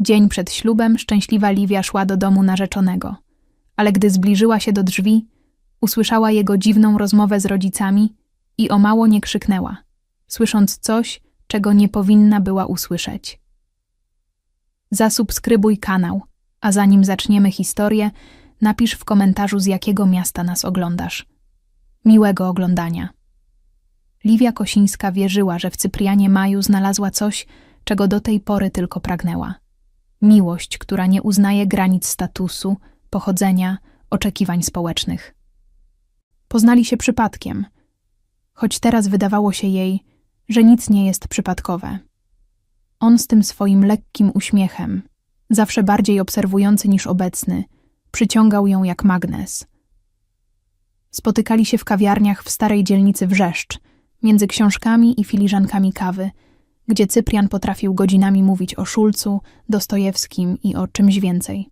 Dzień przed ślubem szczęśliwa Liwia szła do domu narzeczonego, ale gdy zbliżyła się do drzwi, usłyszała jego dziwną rozmowę z rodzicami i o mało nie krzyknęła, słysząc coś, czego nie powinna była usłyszeć. Zasubskrybuj kanał, a zanim zaczniemy historię, napisz w komentarzu z jakiego miasta nas oglądasz. Miłego oglądania. Liwia Kosińska wierzyła, że w Cyprianie Maju znalazła coś, czego do tej pory tylko pragnęła. Miłość, która nie uznaje granic statusu, pochodzenia, oczekiwań społecznych. Poznali się przypadkiem, choć teraz wydawało się jej, że nic nie jest przypadkowe. On z tym swoim lekkim uśmiechem, zawsze bardziej obserwujący niż obecny, przyciągał ją jak magnes. Spotykali się w kawiarniach w starej dzielnicy Wrzeszcz, między książkami i filiżankami kawy, gdzie Cyprian potrafił godzinami mówić o Szulcu, Dostojewskim i o czymś więcej.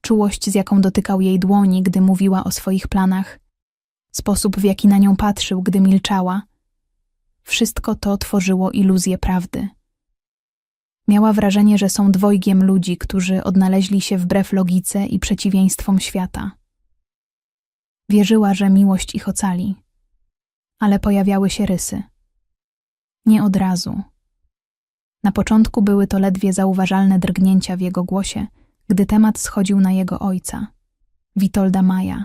Czułość, z jaką dotykał jej dłoni, gdy mówiła o swoich planach, sposób, w jaki na nią patrzył, gdy milczała, wszystko to tworzyło iluzję prawdy. Miała wrażenie, że są dwojgiem ludzi, którzy odnaleźli się wbrew logice i przeciwieństwom świata. Wierzyła, że miłość ich ocali, ale pojawiały się rysy. Nie od razu. Na początku były to ledwie zauważalne drgnięcia w jego głosie, gdy temat schodził na jego ojca, Witolda Maja,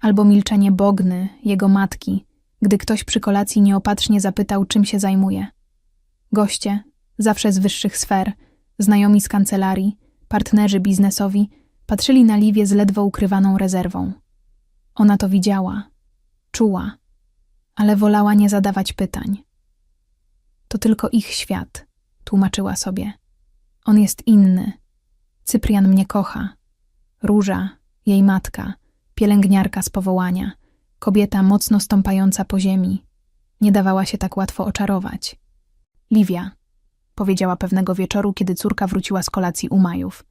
albo milczenie Bogny, jego matki, gdy ktoś przy kolacji nieopatrznie zapytał, czym się zajmuje. Goście, zawsze z wyższych sfer, znajomi z kancelarii, partnerzy biznesowi, patrzyli na Liwię z ledwo ukrywaną rezerwą. Ona to widziała, czuła, ale wolała nie zadawać pytań. To tylko ich świat, tłumaczyła sobie. On jest inny. Cyprian mnie kocha. Róża, jej matka, pielęgniarka z powołania, kobieta mocno stąpająca po ziemi. Nie dawała się tak łatwo oczarować. Liwia, powiedziała pewnego wieczoru, kiedy córka wróciła z kolacji u Majów.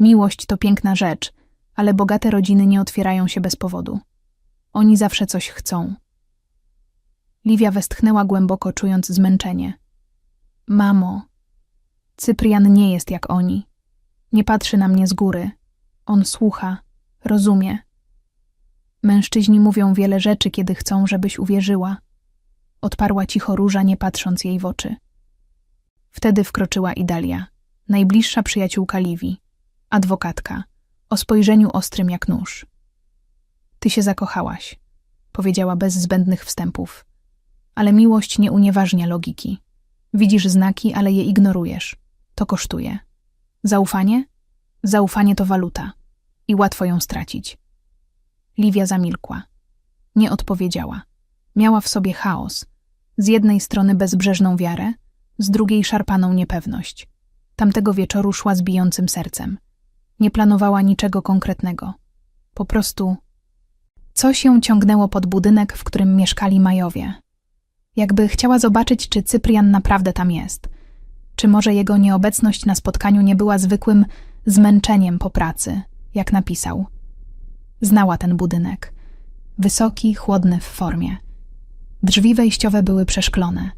Miłość to piękna rzecz, ale bogate rodziny nie otwierają się bez powodu. Oni zawsze coś chcą. Liwia westchnęła głęboko, czując zmęczenie. Mamo, Cyprian nie jest jak oni. Nie patrzy na mnie z góry. On słucha, rozumie. Mężczyźni mówią wiele rzeczy, kiedy chcą, żebyś uwierzyła. Odparła cicho róża, nie patrząc jej w oczy. Wtedy wkroczyła Idalia, najbliższa przyjaciółka Liwi, adwokatka, o spojrzeniu ostrym jak nóż. Ty się zakochałaś, powiedziała bez zbędnych wstępów. Ale miłość nie unieważnia logiki. Widzisz znaki, ale je ignorujesz. To kosztuje. Zaufanie? Zaufanie to waluta i łatwo ją stracić. Liwia zamilkła. Nie odpowiedziała. Miała w sobie chaos. Z jednej strony bezbrzeżną wiarę, z drugiej szarpaną niepewność. Tamtego wieczoru szła z bijącym sercem. Nie planowała niczego konkretnego. Po prostu coś ją ciągnęło pod budynek, w którym mieszkali Majowie. Jakby chciała zobaczyć, czy Cyprian naprawdę tam jest. Czy może jego nieobecność na spotkaniu nie była zwykłym zmęczeniem po pracy, jak napisał. Znała ten budynek. Wysoki, chłodny w formie. Drzwi wejściowe były przeszklone.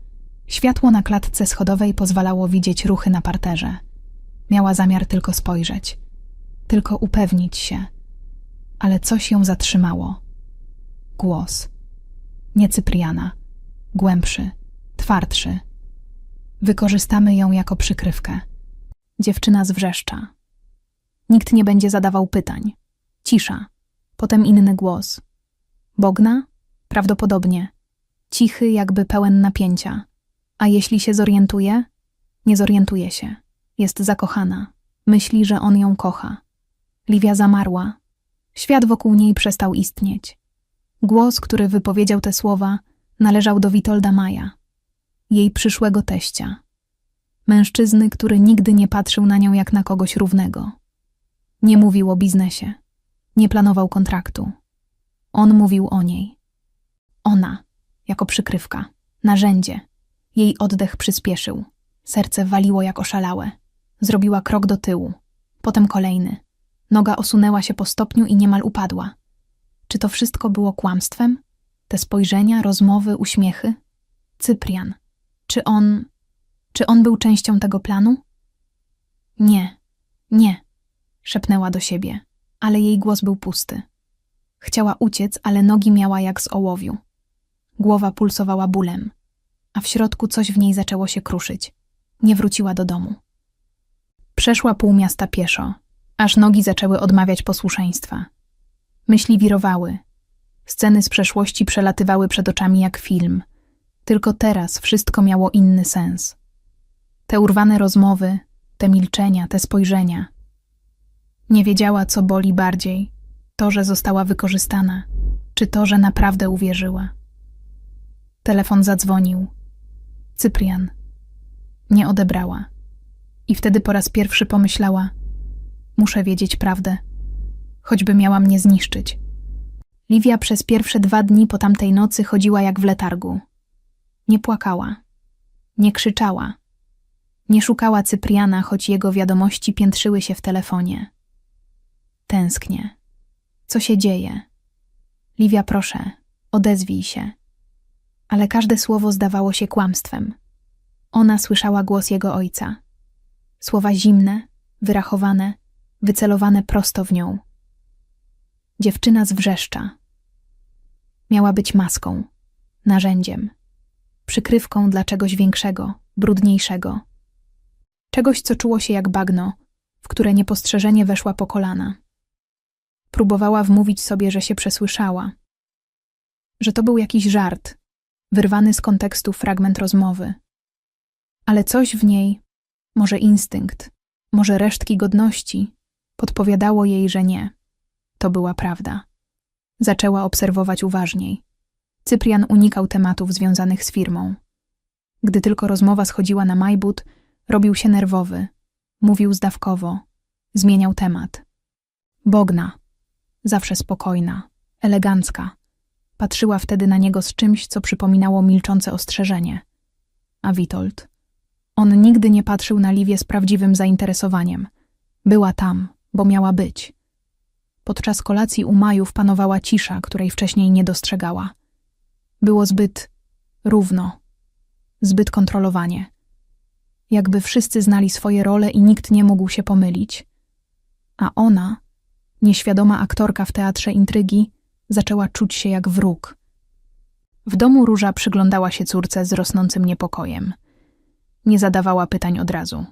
Światło na klatce schodowej pozwalało widzieć ruchy na parterze. Miała zamiar tylko spojrzeć, tylko upewnić się. Ale coś ją zatrzymało. Głos. Nie Cypriana. Głębszy, twardszy. Wykorzystamy ją jako przykrywkę. Dziewczyna zwrzeszcza. Nikt nie będzie zadawał pytań. Cisza. Potem inny głos. Bogna? Prawdopodobnie. Cichy, jakby pełen napięcia. A jeśli się zorientuje? Nie zorientuje się. Jest zakochana. Myśli, że on ją kocha. Liwia zamarła. Świat wokół niej przestał istnieć. Głos, który wypowiedział te słowa, należał do Witolda Maja, jej przyszłego teścia. Mężczyzny, który nigdy nie patrzył na nią jak na kogoś równego. Nie mówił o biznesie. Nie planował kontraktu. On mówił o niej. Ona, jako przykrywka, narzędzie. Jej oddech przyspieszył. Serce waliło jak oszalałe. Zrobiła krok do tyłu. Potem kolejny. Noga osunęła się po stopniu i niemal upadła. Czy to wszystko było kłamstwem? Te spojrzenia, rozmowy, uśmiechy? Cyprian. Czy on. Czy on był częścią tego planu? Nie, nie, szepnęła do siebie, ale jej głos był pusty. Chciała uciec, ale nogi miała jak z ołowiu. Głowa pulsowała bólem, a w środku coś w niej zaczęło się kruszyć. Nie wróciła do domu. Przeszła pół miasta pieszo, aż nogi zaczęły odmawiać posłuszeństwa. Myśli wirowały. Sceny z przeszłości przelatywały przed oczami jak film. Tylko teraz wszystko miało inny sens. Te urwane rozmowy, te milczenia, te spojrzenia. Nie wiedziała, co boli bardziej: to, że została wykorzystana, czy to, że naprawdę uwierzyła. Telefon zadzwonił. Cyprian. Nie odebrała. I wtedy po raz pierwszy pomyślała: Muszę wiedzieć prawdę, choćby miała mnie zniszczyć. Livia przez pierwsze dwa dni po tamtej nocy chodziła jak w letargu. Nie płakała, nie krzyczała, nie szukała Cypriana, choć jego wiadomości piętrzyły się w telefonie. Tęsknię. Co się dzieje? Livia, proszę, odezwij się. Ale każde słowo zdawało się kłamstwem. Ona słyszała głos jego ojca. Słowa zimne, wyrachowane, wycelowane prosto w nią. Dziewczyna zwrzeszcza. Miała być maską, narzędziem, przykrywką dla czegoś większego, brudniejszego. Czegoś, co czuło się jak bagno, w które niepostrzeżenie weszła po kolana. Próbowała wmówić sobie, że się przesłyszała, że to był jakiś żart, wyrwany z kontekstu fragment rozmowy. Ale coś w niej, może instynkt, może resztki godności, podpowiadało jej, że nie. To była prawda. Zaczęła obserwować uważniej. Cyprian unikał tematów związanych z firmą. Gdy tylko rozmowa schodziła na majbut, robił się nerwowy, mówił zdawkowo, zmieniał temat. Bogna, zawsze spokojna, elegancka, patrzyła wtedy na niego z czymś, co przypominało milczące ostrzeżenie. A Witold? On nigdy nie patrzył na Liwię z prawdziwym zainteresowaniem. Była tam, bo miała być. Podczas kolacji u Majów panowała cisza, której wcześniej nie dostrzegała. Było zbyt równo, zbyt kontrolowanie. Jakby wszyscy znali swoje role i nikt nie mógł się pomylić. A ona, nieświadoma aktorka w teatrze intrygi, zaczęła czuć się jak wróg. W domu Róża przyglądała się córce z rosnącym niepokojem. Nie zadawała pytań od razu.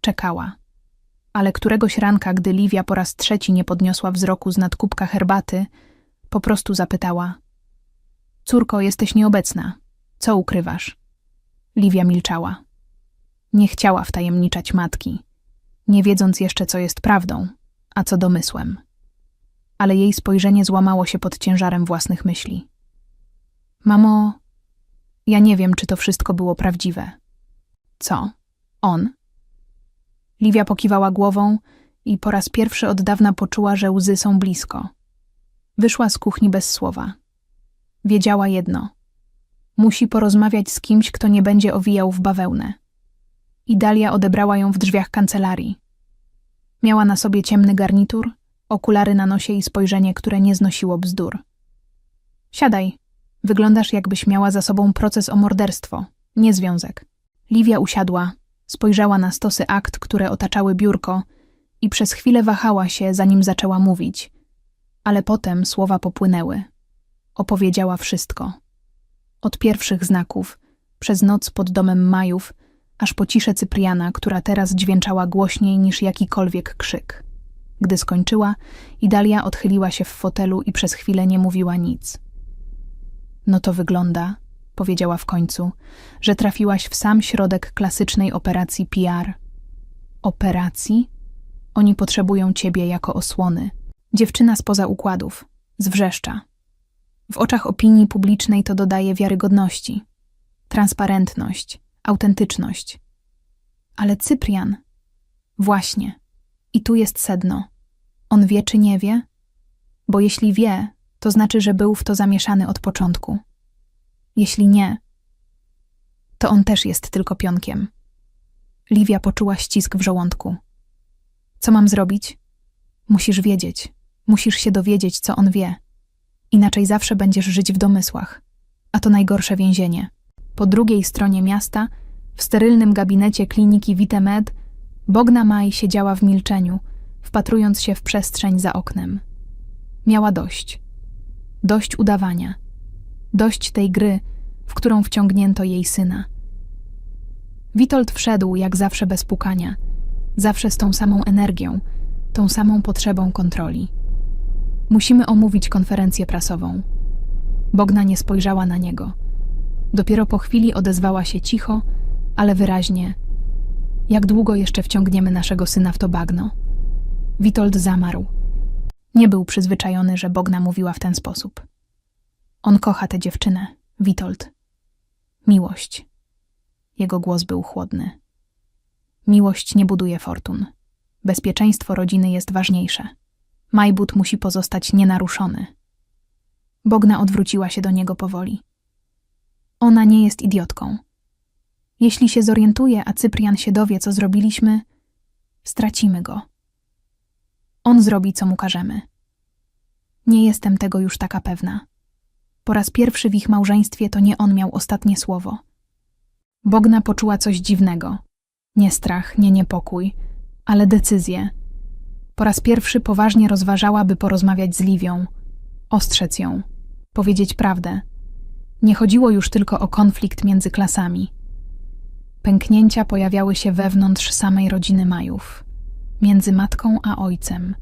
Czekała. Ale któregoś ranka, gdy Livia po raz trzeci nie podniosła wzroku z nadkubka herbaty, po prostu zapytała: Córko, jesteś nieobecna. Co ukrywasz? Livia milczała. Nie chciała wtajemniczać matki, nie wiedząc jeszcze, co jest prawdą, a co domysłem. Ale jej spojrzenie złamało się pod ciężarem własnych myśli. Mamo, ja nie wiem, czy to wszystko było prawdziwe. Co? On? Livia pokiwała głową i po raz pierwszy od dawna poczuła, że łzy są blisko. Wyszła z kuchni bez słowa. Wiedziała jedno. Musi porozmawiać z kimś, kto nie będzie owijał w bawełnę. I Dalia odebrała ją w drzwiach kancelarii. Miała na sobie ciemny garnitur, okulary na nosie i spojrzenie, które nie znosiło bzdur. Siadaj. Wyglądasz, jakbyś miała za sobą proces o morderstwo, nie związek. Livia usiadła, spojrzała na stosy akt, które otaczały biurko i przez chwilę wahała się, zanim zaczęła mówić. Ale potem słowa popłynęły. Opowiedziała wszystko. Od pierwszych znaków, przez noc pod domem Majów, aż po ciszę Cypriana, która teraz dźwięczała głośniej niż jakikolwiek krzyk. Gdy skończyła, Idalia odchyliła się w fotelu i przez chwilę nie mówiła nic. No to wygląda, powiedziała w końcu, że trafiłaś w sam środek klasycznej operacji PR. Operacji? Oni potrzebują ciebie jako osłony. Dziewczyna spoza układów, zwrzeszcza. W oczach opinii publicznej to dodaje wiarygodności, transparentność, autentyczność. Ale Cyprian. Właśnie. I tu jest sedno. On wie czy nie wie? Bo jeśli wie, to znaczy, że był w to zamieszany od początku. Jeśli nie, to on też jest tylko pionkiem. Livia poczuła ścisk w żołądku. Co mam zrobić? Musisz wiedzieć. Musisz się dowiedzieć, co on wie. Inaczej zawsze będziesz żyć w domysłach. A to najgorsze więzienie. Po drugiej stronie miasta, w sterylnym gabinecie kliniki Vitemed, Bogna Maj siedziała w milczeniu, wpatrując się w przestrzeń za oknem. Miała dość. Dość udawania. Dość tej gry, w którą wciągnięto jej syna. Witold wszedł jak zawsze bez pukania, zawsze z tą samą energią, tą samą potrzebą kontroli. Musimy omówić konferencję prasową. Bogna nie spojrzała na niego. Dopiero po chwili odezwała się cicho, ale wyraźnie. Jak długo jeszcze wciągniemy naszego syna w to bagno? Witold zamarł. Nie był przyzwyczajony, że Bogna mówiła w ten sposób. On kocha tę dziewczynę, Witold. Miłość. Jego głos był chłodny. Miłość nie buduje fortun. Bezpieczeństwo rodziny jest ważniejsze. Majbut musi pozostać nienaruszony. Bogna odwróciła się do niego powoli. Ona nie jest idiotką. Jeśli się zorientuje, a Cyprian się dowie, co zrobiliśmy, stracimy go. On zrobi, co mu każemy. Nie jestem tego już taka pewna. Po raz pierwszy w ich małżeństwie to nie on miał ostatnie słowo. Bogna poczuła coś dziwnego. Nie strach, nie niepokój, ale decyzję. Po raz pierwszy poważnie rozważała, by porozmawiać z Liwią, ostrzec ją, powiedzieć prawdę. Nie chodziło już tylko o konflikt między klasami. Pęknięcia pojawiały się wewnątrz samej rodziny Majów, między matką a ojcem,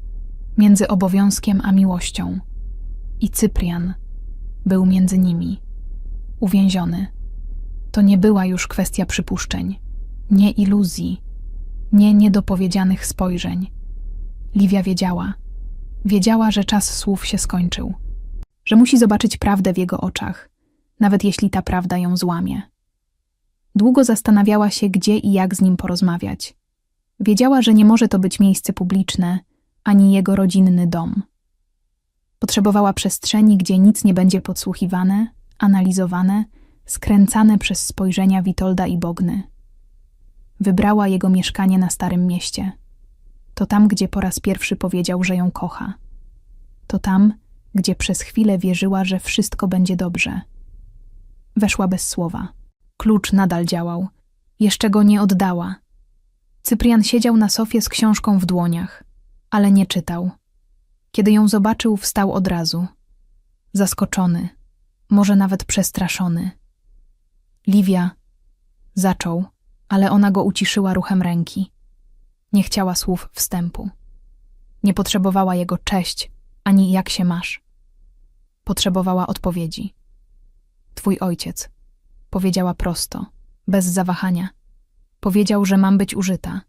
między obowiązkiem a miłością. I Cyprian był między nimi, uwięziony. To nie była już kwestia przypuszczeń, nie iluzji, nie niedopowiedzianych spojrzeń. Liwia wiedziała, wiedziała, że czas słów się skończył, że musi zobaczyć prawdę w jego oczach, nawet jeśli ta prawda ją złamie. Długo zastanawiała się, gdzie i jak z nim porozmawiać. Wiedziała, że nie może to być miejsce publiczne, ani jego rodzinny dom. Potrzebowała przestrzeni, gdzie nic nie będzie podsłuchiwane, analizowane, skręcane przez spojrzenia Witolda i Bogny. Wybrała jego mieszkanie na Starym Mieście. To tam, gdzie po raz pierwszy powiedział, że ją kocha. To tam, gdzie przez chwilę wierzyła, że wszystko będzie dobrze. Weszła bez słowa. Klucz nadal działał. Jeszcze go nie oddała. Cyprian siedział na sofie z książką w dłoniach, ale nie czytał. Kiedy ją zobaczył, wstał od razu. Zaskoczony, może nawet przestraszony. Liwia zaczął, ale ona go uciszyła ruchem ręki. Nie chciała słów wstępu. Nie potrzebowała jego cześć, ani jak się masz. Potrzebowała odpowiedzi. Twój ojciec, powiedziała prosto, bez zawahania. Powiedział, że mam być użyta,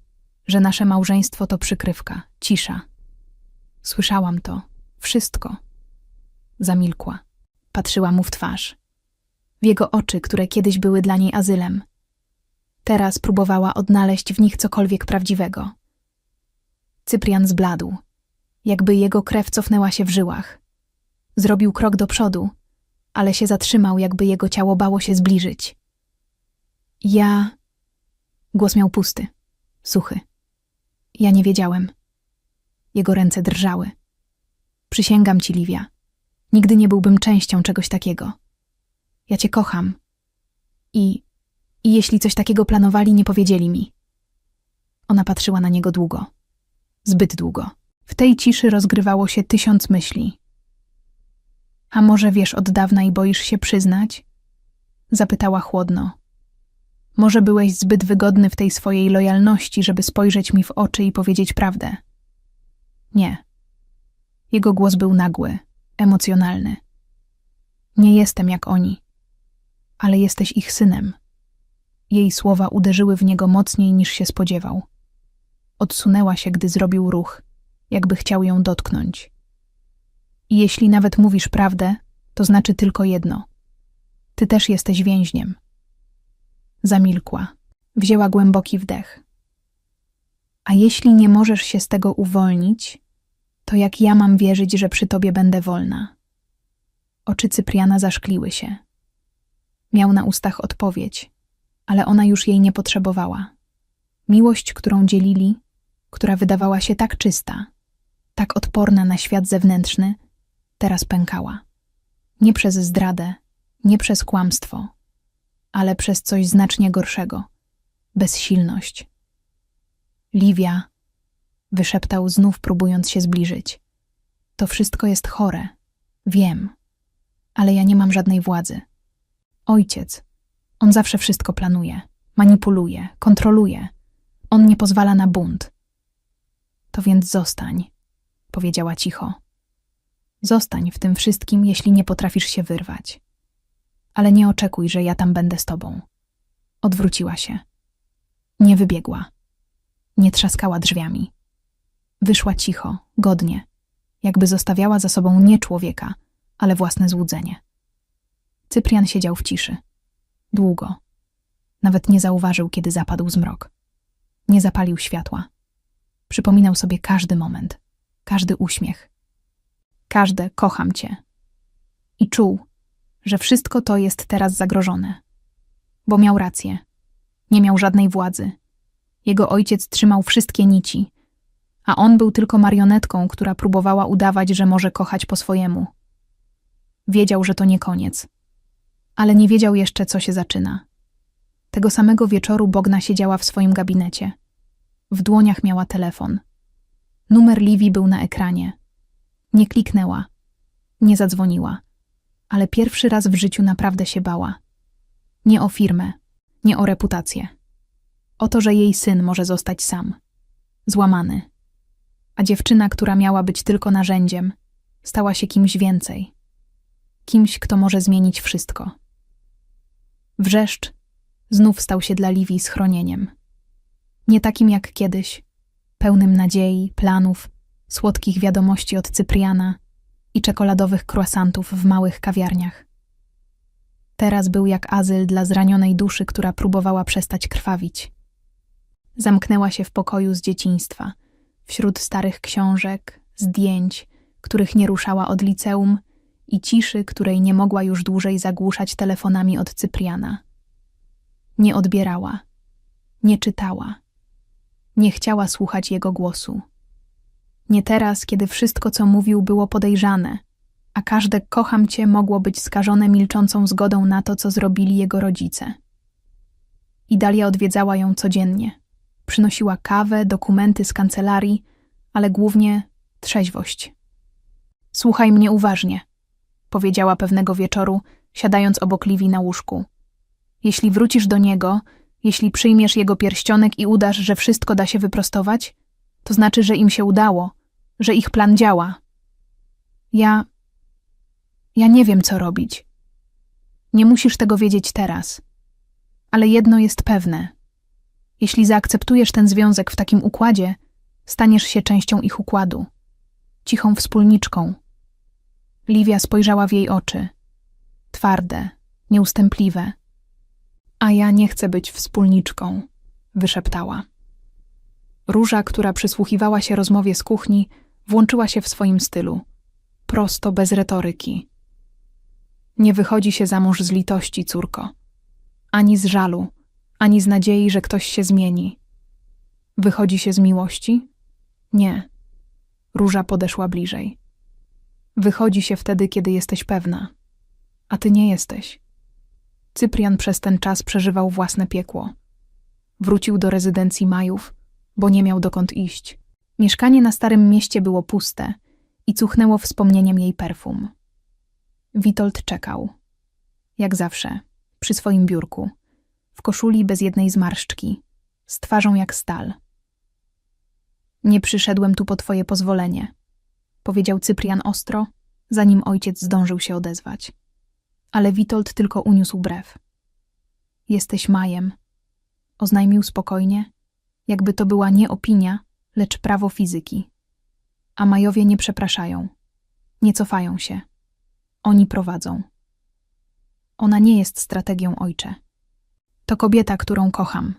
że nasze małżeństwo to przykrywka, cisza. Słyszałam to, wszystko. Zamilkła. Patrzyła mu w twarz. W jego oczy, które kiedyś były dla niej azylem. Teraz próbowała odnaleźć w nich cokolwiek prawdziwego. Cyprian zbladł, jakby jego krew cofnęła się w żyłach. Zrobił krok do przodu, ale się zatrzymał, jakby jego ciało bało się zbliżyć. Ja. Głos miał pusty, suchy. Ja nie wiedziałem. Jego ręce drżały. Przysięgam ci, Liwia. Nigdy nie byłbym częścią czegoś takiego. Ja cię kocham. I. I jeśli coś takiego planowali, nie powiedzieli mi. Ona patrzyła na niego długo. Zbyt długo. W tej ciszy rozgrywało się tysiąc myśli. A może wiesz od dawna i boisz się przyznać? Zapytała chłodno. Może byłeś zbyt wygodny w tej swojej lojalności, żeby spojrzeć mi w oczy i powiedzieć prawdę. Nie. Jego głos był nagły, emocjonalny. Nie jestem jak oni, ale jesteś ich synem. Jej słowa uderzyły w niego mocniej niż się spodziewał. Odsunęła się, gdy zrobił ruch, jakby chciał ją dotknąć. I jeśli nawet mówisz prawdę, to znaczy tylko jedno. Ty też jesteś więźniem. Zamilkła. Wzięła głęboki wdech. A jeśli nie możesz się z tego uwolnić, to jak ja mam wierzyć, że przy tobie będę wolna? Oczy Cypriana zaszkliły się. Miał na ustach odpowiedź, ale ona już jej nie potrzebowała. Miłość, którą dzielili, która wydawała się tak czysta, tak odporna na świat zewnętrzny, teraz pękała. Nie przez zdradę, nie przez kłamstwo, ale przez coś znacznie gorszego bezsilność. Liwia, wyszeptał znów, próbując się zbliżyć. To wszystko jest chore. Wiem. Ale ja nie mam żadnej władzy. Ojciec. On zawsze wszystko planuje, manipuluje, kontroluje. On nie pozwala na bunt. To więc zostań, powiedziała cicho. Zostań w tym wszystkim, jeśli nie potrafisz się wyrwać. Ale nie oczekuj, że ja tam będę z tobą. Odwróciła się. Nie wybiegła. Nie trzaskała drzwiami. Wyszła cicho, godnie, jakby zostawiała za sobą nie człowieka, ale własne złudzenie. Cyprian siedział w ciszy. Długo. Nawet nie zauważył, kiedy zapadł zmrok. Nie zapalił światła. Przypominał sobie każdy moment, każdy uśmiech. Każde kocham cię. I czuł, że wszystko to jest teraz zagrożone. Bo miał rację. Nie miał żadnej władzy. Jego ojciec trzymał wszystkie nici, a on był tylko marionetką, która próbowała udawać, że może kochać po swojemu. Wiedział, że to nie koniec, ale nie wiedział jeszcze, co się zaczyna. Tego samego wieczoru Bogna siedziała w swoim gabinecie. W dłoniach miała telefon. Numer Livi był na ekranie. Nie kliknęła, nie zadzwoniła, ale pierwszy raz w życiu naprawdę się bała. Nie o firmę, nie o reputację. O to, że jej syn może zostać sam. Złamany. A dziewczyna, która miała być tylko narzędziem, stała się kimś więcej. Kimś, kto może zmienić wszystko. Wrzeszcz znów stał się dla Liwii schronieniem. Nie takim jak kiedyś, pełnym nadziei, planów, słodkich wiadomości od Cypriana i czekoladowych croissantów w małych kawiarniach. Teraz był jak azyl dla zranionej duszy, która próbowała przestać krwawić. Zamknęła się w pokoju z dzieciństwa, wśród starych książek, zdjęć, których nie ruszała od liceum i ciszy, której nie mogła już dłużej zagłuszać telefonami od Cypriana. Nie odbierała, nie czytała, nie chciała słuchać jego głosu. Nie teraz, kiedy wszystko, co mówił, było podejrzane, a każde kocham cię mogło być skażone milczącą zgodą na to, co zrobili jego rodzice. I Dalia odwiedzała ją codziennie. Przynosiła kawę, dokumenty z kancelarii, ale głównie trzeźwość. Słuchaj mnie uważnie, powiedziała pewnego wieczoru, siadając obok Liwi na łóżku. Jeśli wrócisz do niego, jeśli przyjmiesz jego pierścionek i udasz, że wszystko da się wyprostować, to znaczy, że im się udało, że ich plan działa. Ja. Ja nie wiem, co robić. Nie musisz tego wiedzieć teraz. Ale jedno jest pewne. Jeśli zaakceptujesz ten związek w takim układzie, staniesz się częścią ich układu, cichą wspólniczką. Livia spojrzała w jej oczy. Twarde, nieustępliwe. A ja nie chcę być wspólniczką, wyszeptała. Róża, która przysłuchiwała się rozmowie z kuchni, włączyła się w swoim stylu. Prosto, bez retoryki. Nie wychodzi się za mąż z litości, córko. Ani z żalu, ani z nadziei, że ktoś się zmieni. Wychodzi się z miłości? Nie. Róża podeszła bliżej. Wychodzi się wtedy, kiedy jesteś pewna. A ty nie jesteś. Cyprian przez ten czas przeżywał własne piekło. Wrócił do rezydencji Majów, bo nie miał dokąd iść. Mieszkanie na Starym Mieście było puste i cuchnęło wspomnieniem jej perfum. Witold czekał. Jak zawsze, przy swoim biurku, w koszuli bez jednej zmarszczki, z twarzą jak stal. Nie przyszedłem tu po twoje pozwolenie, powiedział Cyprian ostro, zanim ojciec zdążył się odezwać. Ale Witold tylko uniósł brew. Jesteś Majem, oznajmił spokojnie, jakby to była nie opinia, lecz prawo fizyki. A Majowie nie przepraszają, nie cofają się. Oni prowadzą. Ona nie jest strategią ojcze. To kobieta, którą kocham.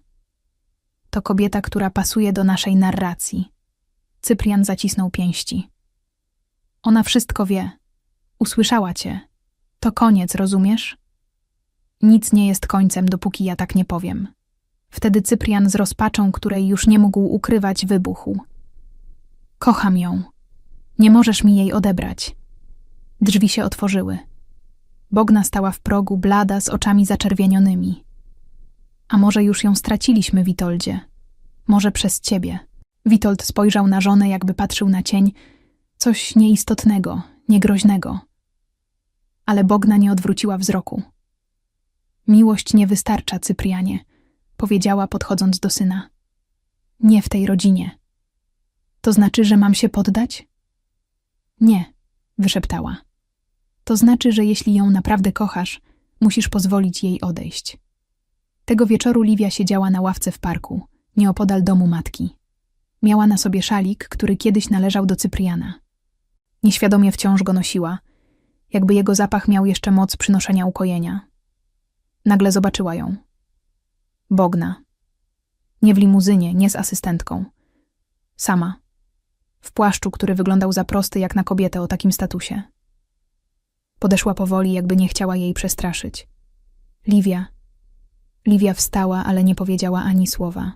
To kobieta, która pasuje do naszej narracji. Cyprian zacisnął pięści. Ona wszystko wie. Usłyszała cię. To koniec, rozumiesz? Nic nie jest końcem, dopóki ja tak nie powiem. Wtedy Cyprian z rozpaczą, której już nie mógł ukrywać, wybuchł. Kocham ją. Nie możesz mi jej odebrać. Drzwi się otworzyły. Bogna stała w progu, blada, z oczami zaczerwienionymi. A może już ją straciliśmy, Witoldzie? Może przez ciebie. Witold spojrzał na żonę, jakby patrzył na cień. Coś nieistotnego, niegroźnego. Ale Bogna nie odwróciła wzroku. Miłość nie wystarcza, Cyprianie, powiedziała podchodząc do syna. Nie w tej rodzinie. To znaczy, że mam się poddać? Nie, wyszeptała. To znaczy, że jeśli ją naprawdę kochasz, musisz pozwolić jej odejść. Tego wieczoru Livia siedziała na ławce w parku, nieopodal domu matki. Miała na sobie szalik, który kiedyś należał do Cypriana. Nieświadomie wciąż go nosiła, jakby jego zapach miał jeszcze moc przynoszenia ukojenia. Nagle zobaczyła ją. Bogna. Nie w limuzynie, nie z asystentką. Sama. W płaszczu, który wyglądał za prosty jak na kobietę o takim statusie. Podeszła powoli, jakby nie chciała jej przestraszyć. Livia. Livia wstała, ale nie powiedziała ani słowa.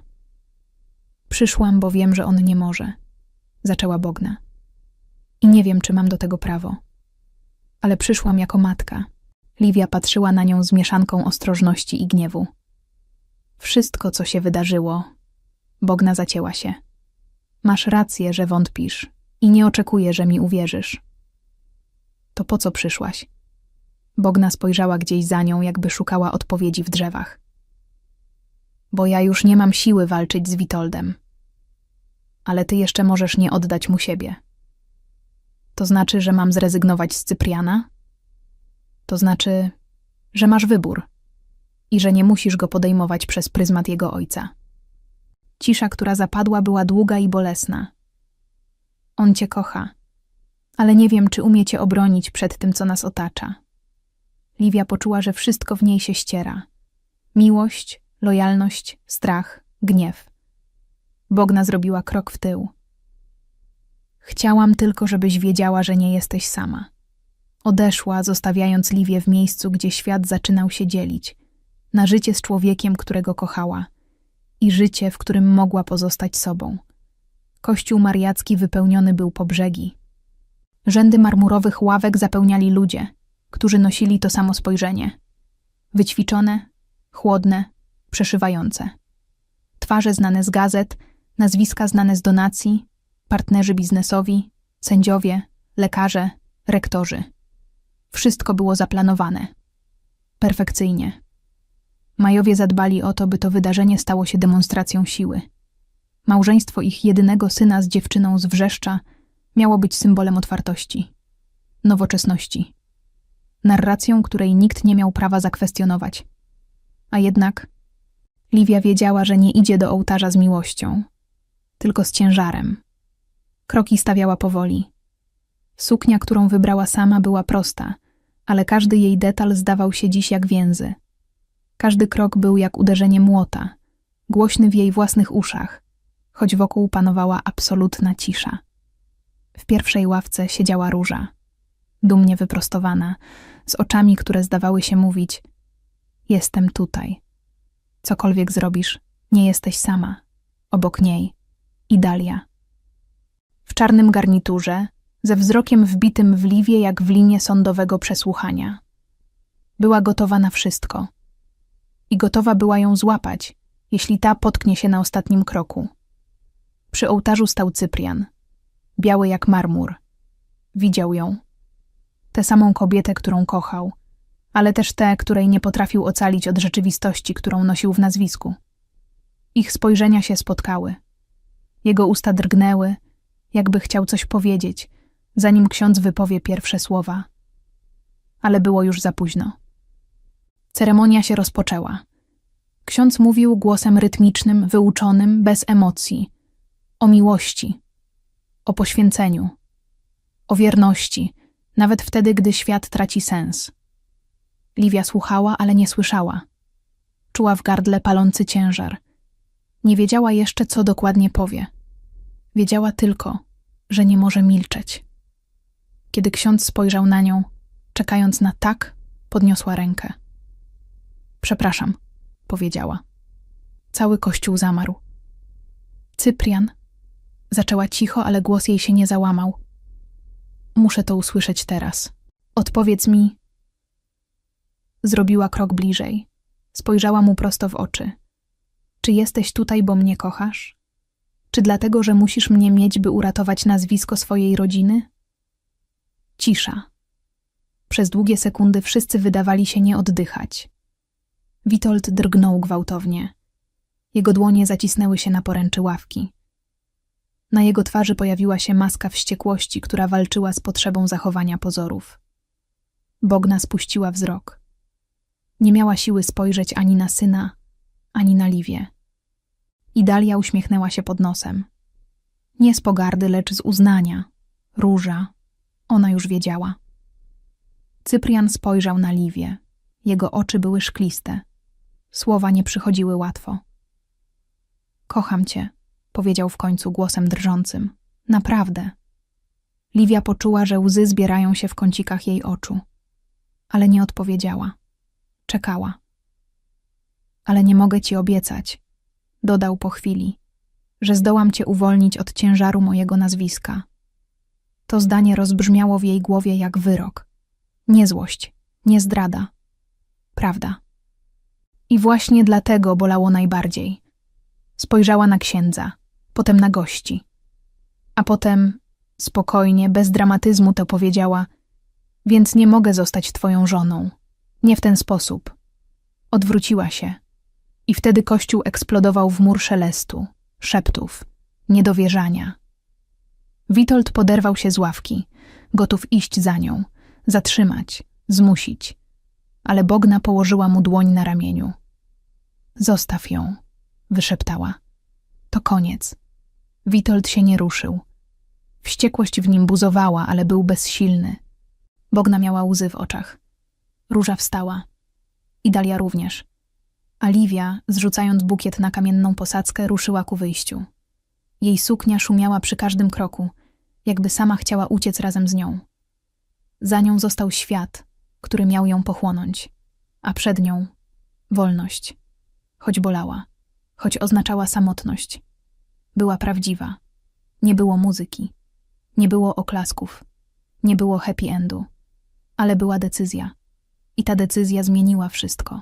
Przyszłam, bo wiem, że on nie może. Zaczęła Bogna. I nie wiem, czy mam do tego prawo. Ale przyszłam jako matka. Livia patrzyła na nią z mieszanką ostrożności i gniewu. Wszystko, co się wydarzyło. Bogna zacięła się. Masz rację, że wątpisz i nie oczekuję, że mi uwierzysz. To po co przyszłaś? Bogna spojrzała gdzieś za nią, jakby szukała odpowiedzi w drzewach. Bo ja już nie mam siły walczyć z Witoldem. Ale ty jeszcze możesz nie oddać mu siebie. To znaczy, że mam zrezygnować z Cypriana? To znaczy, że masz wybór i że nie musisz go podejmować przez pryzmat jego ojca. Cisza, która zapadła, była długa i bolesna. On cię kocha, ale nie wiem, czy umie cię obronić przed tym, co nas otacza. Livia poczuła, że wszystko w niej się ściera. Miłość, lojalność, strach, gniew. Bogna zrobiła krok w tył. Chciałam tylko, żebyś wiedziała, że nie jesteś sama. Odeszła, zostawiając Liwię w miejscu, gdzie świat zaczynał się dzielić. Na życie z człowiekiem, którego kochała. I życie, w którym mogła pozostać sobą. Kościół mariacki wypełniony był po brzegi. Rzędy marmurowych ławek zapełniali ludzie, którzy nosili to samo spojrzenie. Wyćwiczone, chłodne, przeszywające. Twarze znane z gazet, nazwiska znane z donacji, partnerzy biznesowi, sędziowie, lekarze, rektorzy. Wszystko było zaplanowane. Perfekcyjnie. Majowie zadbali o to, by to wydarzenie stało się demonstracją siły. Małżeństwo ich jedynego syna z dziewczyną z Wrzeszcza miało być symbolem otwartości, nowoczesności, narracją, której nikt nie miał prawa zakwestionować. A jednak Livia wiedziała, że nie idzie do ołtarza z miłością, tylko z ciężarem. Kroki stawiała powoli. Suknia, którą wybrała sama, była prosta, ale każdy jej detal zdawał się dziś jak więzy. Każdy krok był jak uderzenie młota, głośny w jej własnych uszach, choć wokół panowała absolutna cisza. W pierwszej ławce siedziała róża, dumnie wyprostowana, z oczami, które zdawały się mówić: Jestem tutaj. Cokolwiek zrobisz, nie jesteś sama. Obok niej i Dalia. W czarnym garniturze, ze wzrokiem wbitym w liwie jak w linię sądowego przesłuchania. Była gotowa na wszystko. I gotowa była ją złapać, jeśli ta potknie się na ostatnim kroku. Przy ołtarzu stał Cyprian, biały jak marmur. Widział ją. Tę samą kobietę, którą kochał, ale też tę, której nie potrafił ocalić od rzeczywistości, którą nosił w nazwisku. Ich spojrzenia się spotkały. Jego usta drgnęły, jakby chciał coś powiedzieć, zanim ksiądz wypowie pierwsze słowa. Ale było już za późno. Ceremonia się rozpoczęła. Ksiądz mówił głosem rytmicznym, wyuczonym, bez emocji. O miłości, o poświęceniu, o wierności, nawet wtedy, gdy świat traci sens. Livia słuchała, ale nie słyszała. Czuła w gardle palący ciężar. Nie wiedziała jeszcze, co dokładnie powie. Wiedziała tylko, że nie może milczeć. Kiedy ksiądz spojrzał na nią, czekając na tak, podniosła rękę. Przepraszam, powiedziała. Cały kościół zamarł. Cyprian, zaczęła cicho, ale głos jej się nie załamał. Muszę to usłyszeć teraz. Odpowiedz mi. Zrobiła krok bliżej. Spojrzała mu prosto w oczy. Czy jesteś tutaj, bo mnie kochasz? Czy dlatego, że musisz mnie mieć, by uratować nazwisko swojej rodziny? Cisza. Przez długie sekundy wszyscy wydawali się nie oddychać. Witold drgnął gwałtownie. Jego dłonie zacisnęły się na poręczy ławki. Na jego twarzy pojawiła się maska wściekłości, która walczyła z potrzebą zachowania pozorów. Bogna spuściła wzrok. Nie miała siły spojrzeć ani na syna, ani na Liwię. I Dalia uśmiechnęła się pod nosem. Nie z pogardy, lecz z uznania. Róża. Ona już wiedziała. Cyprian spojrzał na Liwię. Jego oczy były szkliste. Słowa nie przychodziły łatwo. Kocham cię, powiedział w końcu głosem drżącym. Naprawdę. Liwia poczuła, że łzy zbierają się w kącikach jej oczu, ale nie odpowiedziała. Czekała. Ale nie mogę ci obiecać, dodał po chwili, że zdołam cię uwolnić od ciężaru mojego nazwiska. To zdanie rozbrzmiało w jej głowie jak wyrok. Nie złość, nie zdrada. Prawda. I właśnie dlatego bolało najbardziej. Spojrzała na księdza, potem na gości. A potem, spokojnie, bez dramatyzmu to powiedziała: Więc nie mogę zostać twoją żoną. Nie w ten sposób. Odwróciła się. I wtedy kościół eksplodował w mur szelestu, szeptów, niedowierzania. Witold poderwał się z ławki, gotów iść za nią, zatrzymać, zmusić. Ale Bogna położyła mu dłoń na ramieniu. Zostaw ją, wyszeptała. To koniec. Witold się nie ruszył. Wściekłość w nim buzowała, ale był bezsilny. Bogna miała łzy w oczach. Róża wstała. I Dalia również. A Liwia, zrzucając bukiet na kamienną posadzkę, ruszyła ku wyjściu. Jej suknia szumiała przy każdym kroku, jakby sama chciała uciec razem z nią. Za nią został świat, który miał ją pochłonąć, a przed nią wolność, choć bolała, choć oznaczała samotność. Była prawdziwa. Nie było muzyki, nie było oklasków, nie było happy endu, ale była decyzja. I ta decyzja zmieniła wszystko.